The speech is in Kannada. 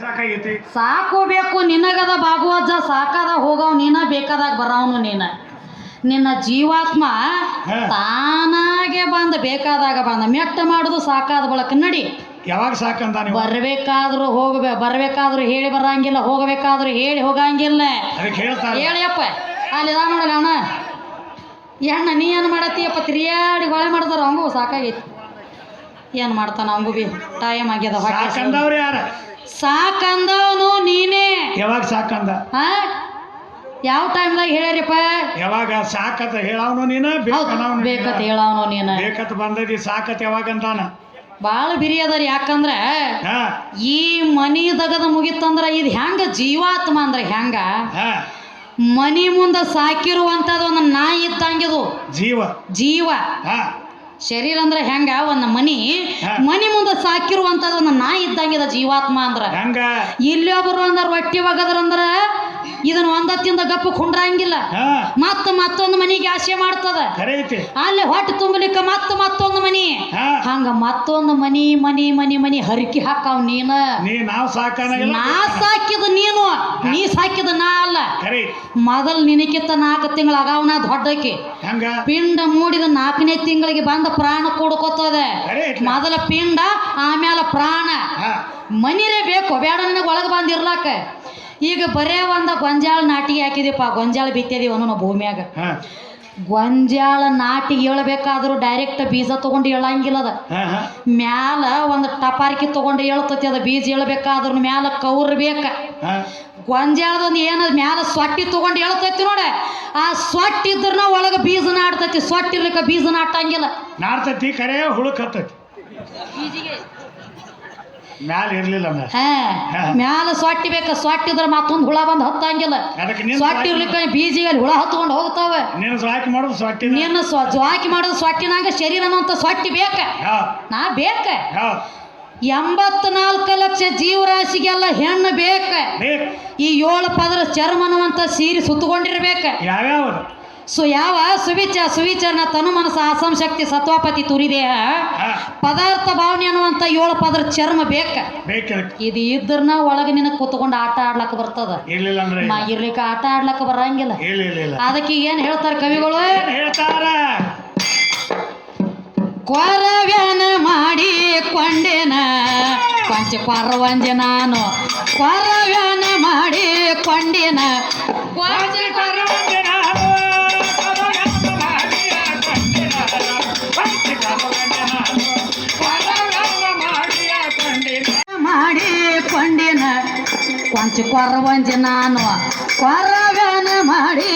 ಸಾಕಾಗೈತಿ. ಸಾಕು ಬೇಕು ನಿನಗದ ಭಾಗವಜ್ಜ ಸಾಕಾದ ಹೋಗವ್ ನೀನ ಬೇಕಾದಾಗ ಬರವನು ನೀನ. ನಿನ್ನ ಜೀವಾತ್ಮ. ತಾನಾಗೆ ಬಂದ ಬೇಕಾದಾಗ ಬಂದ. ಮೆಟ್ಟ ಮಾಡುದು ಸಾಕಾದ ಬಳಕ ನಡಿ. ಯಾವಾಗ ಸಾಕಂತ ನೀವು? ಬರ್ಬೇಕಾದ್ರೂ ಹೋಗ್ಬೇ ಬರ್ಬೇಕಾದ್ರೂ ಹೇಳಿ ಬರಂಗಿಲ್ಲ ಹೋಗಬೇಕಾದ್ರೂ ಹೇಳಿ ಹೋಗಂಗಿಲ್ಲ. ಅದಕ್ಕೆ ಹೇಳ್ತಾರೆ. ಹೇಳಿಯಪ್ಪ ಅಲ್ಲಿ ಇದ ನೋಡಲ್ಲ ಈ ಅಣ್ಣ ನೀ ಏನು ಮಾಡತ್ತೀಯಪ್ಪ ತಿರಿಯಾಡಿ ಹೊಳೆ ಮಾಡ್ತಾರ ಅವಂಗೂ ಸಾಕಾಗೈತಿ. ಏನು ಮಾಡ್ತಾನ ಅವಂಗೂ ಬಿ? ಟೈಮ್ ಆಗ್ಯದ. ಸಾಕಂದವ್ರು ಯಾರ? ಸಾಕಂದವನು ನೀನೇ. ಯಾವಾಗ ಸಾಕಂದ? ಹಾ ಯಾವ ಟೈಮ್ದಾಗ ಹೇಳ್ಯಾರಿಪ್ಪ? ಯಾವಾಗ ಸಾಕತ್ ಹೇಳವನು ನೀನ ಬೇಕತ್ ಹೇಳವನು ನೀನು. ಬೇಕತ್ ಬಂದದಿ ಸಾಕತ್ ಯಾವಾಗ ಅಂತಾನ? ಬಾಳ ಬಿರಿ ಅದಾರ ಯಾಕಂದ್ರ ಹಾ. ಈ ಮನಿ ದಗದ ಮುಗಿತಂದ್ರ ಇದು ಹೆಂಗ ಜೀವಾತ್ಮ ಅಂದ್ರೆ ಹೆಂಗ? ಮನಿ ಮುಂದೆ ಸಾಕಿರುವಂತದ ಒಂದು ನಾಯಿ ಇದ್ದಂಗಿದು ಜೀವ. ಜೀವ. ಹಾ. ಶರೀರ ಅಂದ್ರೆ ಹೆಂಗ? ಒಂದ್ ಮನಿ. ಮನಿ ಮುಂದೆ ಸಾಕಿರುವಂಥದ್ದು ಒಂದು ನಾ ಇದ್ದಂಗಿದ ಜೀವಾತ್ಮ ಅಂದ್ರ. ಹೆಂಗ? ಇಲ್ಲಿ ಒಬ್ಬರು ಅಂದ್ರ ರೊಟ್ಟಿ ಒಗದ್ರಂದ್ರ ಇದನ್ನ ಒಂದ ತಿಂದ ಗಪ್ಪ ಕುಂಡ್ರಂಗಿಲ್ಲ. ಮತ್ತ ಮತ್ತೊಂದು ಮನಿಗೆ ಆಸೆ ಮಾಡ್ತದ. ಅಲ್ಲಿ ಹೊಟ್ಟೆ ತುಂಬಲಿಕ್ಕೆ ಮತ್ತ ಮತ್ತೊಂದು ಹಂಗ ಮತ್ತೊಂದು ಮನಿ ಮನಿ ಮನಿ ಮನಿ ಹರಕಿ ಹಾಕಾವ್ ನೀನ? ನೀ ನಾವು ಸಾಕನಾಗಿಲ್ಲ. ನಾ ಸಾಕಿದ ನೀನು ನೀ ಸಾಕಿದ ನಾ ಅಲ್ಲ. ಕರೆ. ಮೊದಲ್ ನಿನಕಿತ್ತ ನಾಲ್ಕು ತಿಂಗಳ ಅಗಾವನ ದೊಡ್ಡಕಿ ಹೆಂಗ? ಪಿಂಡ ಮೂಡಿದ ನಾಲ್ಕನೇ ತಿಂಗಳಿಗೆ ಬಂದ ಪ್ರಾಣ ಕೊಡ್ಕೋತದ. ಮೊದಲ ಪಿಂಡ ಆಮೇಲೆ ಪ್ರಾಣ. ಹಾ. ಮನಿರೇ ಬೇಕು ಬೇಡ ನನಗೆ ಒಳಗೆ ಬಂದಿರ್ಲಾಕ. ಈಗ ಬರೇ ಒಂದ ಗೊಂಜಾಳ ನಾಟಿಗೆ ಹಾಕಿದೀಪ ಗೊಂಜಾಳ ಬಿತ್ತಿದೀವಿ ಅನ್ನೋ ಭೂಮಿಯಾಗ. ಹಾ. ಗೊಂಜಾಳ ನಾಟಿ ಏಳ್ಬೇಕಾದ್ರೂ ಡೈರೆಕ್ಟ್ ಬೀಜ ತಗೊಂಡು ಏಳಂಗಿಲ್ಲ ಅದ. ಹಾ ಹಾ. ಮ್ಯಾಲ ಒಂದು ಟಪಾರ್ಕಿ ತಗೊಂಡು ಏಳ್ತತಿ ಅದ ಬೀಜ ಏಳ್ಬೇಕಾದ್ರೂ ಮ್ಯಾಲ ಕೌರ್ ಬೇಕ. ಗೊಂಜಾಳದೊಂದು ಏನ ಮ್ಯಾಲ ಸೊಟ್ಟಿ ತಗೊಂಡು ಹೇಳ್ತೈತಿ ನೋಡ. ಆ ಸೊಟ್ಟಿ ಇದ್ರನ ಒಳಗ ಬೀಜ ನಾಡ್ತೈತಿ ಸೊಟ್ಟಿ ಇರ್ಲಿಕ್ಕ ಬೀಜ ನಾಟಂಗಿಲ್ಲ. ನಾಡ್ತತಿ ಕರೆ ಹುಳುಕ್ ಹತ್ತತಿ. ಮ್ಯಾಲ ಇರ್ಲಿಲ್ಲ ಮ್ಯಾಲ. ಹಾ ಮ್ಯಾಲ ಸೊಟ್ಟಿ ಬೇಕ ಸೊಟ್ಟಿ ಇದ್ರ ಮತ್ತೊಂದು ಹುಳ ಬಂದು ಹತ್ತಂಗಿಲ್ಲ. ಸ್ವಾಟಿ ಸೊಟ್ಟಿ ಇರ್ಲಿಕ್ಕ ಅಲ್ಲಿ ಹುಳ ಹತ್ಕೊಂಡು ಹೋಗ್ತಾವ. ನಿನ್ನ ಸಾಕಿ ಮಾಡೋದು ಸೊಟ್ಟಿ ನಿನ್ನ ಜ್ವಾಕಿ ಮಾಡೋದು ಸೊಟ್ಟಿನಾಗ ಶರೀರ ಅನ್ನೋಂಥ ಸೊಟ್ಟಿ ಬೇಕ ನಾ ಬೇಕ. ಎಂಬತ್ನಾಲ್ಕು ಲಕ್ಷ ಜೀವರಾಶಿಗೆಲ್ಲ ಹೆಣ್ಣು ಬೇಕ. ಈ ಏಳು ಪದರ ಚರ್ಮನವಂತ ಸೀರೆ ಸುತ್ತಕೊಂಡಿರ್ಬೇಕ ಯಾವ್ಯಾವ ಸೊ ಯಾವ ಸುವಿಚ ಸುವಿಚಾರನ ತನು ಮನಸ್ಸು ಆಸಂ ಶಕ್ತಿ ಸತ್ವಾಪತಿ ತುರಿದೇಹ? ಪದಾರ್ಥ ಭಾವನೆ ಅನ್ನುವಂಥ ಏಳು ಪದರ ಚರ್ಮ ಬೇಕ? ಇದು ಇದ್ರನ್ನ ಒಳಗೆ ನಿನಗೆ ಕುತ್ಕೊಂಡು ಆಟ ಆಡ್ಲಕ್ಕ ಬರ್ತದ. ಇರ್ಲಿಕ್ಕೆ ಆಟ ಆಡ್ಲಕ್ಕ ಬರಂಗಿಲ್ಲ. ಅದಕ್ಕೆ ಏನು ಹೇಳ್ತಾರೆ ಕವಿಗಳು? ಕೊರವ್ಯಾನ ಮಾಡಿ ಕೊಂಡೇನ ಪಂಚ ಪರ್ವಂಜ ನಾನು ಕೊರವ್ಯಾನ ಮಾಡಿ ಕೊಂಡೇನ. ಕೊಂಚ ಕೊಂಚ ಕೊರವಂಜ ನಾನು ಕೊರಗನ ಮಾಡಿ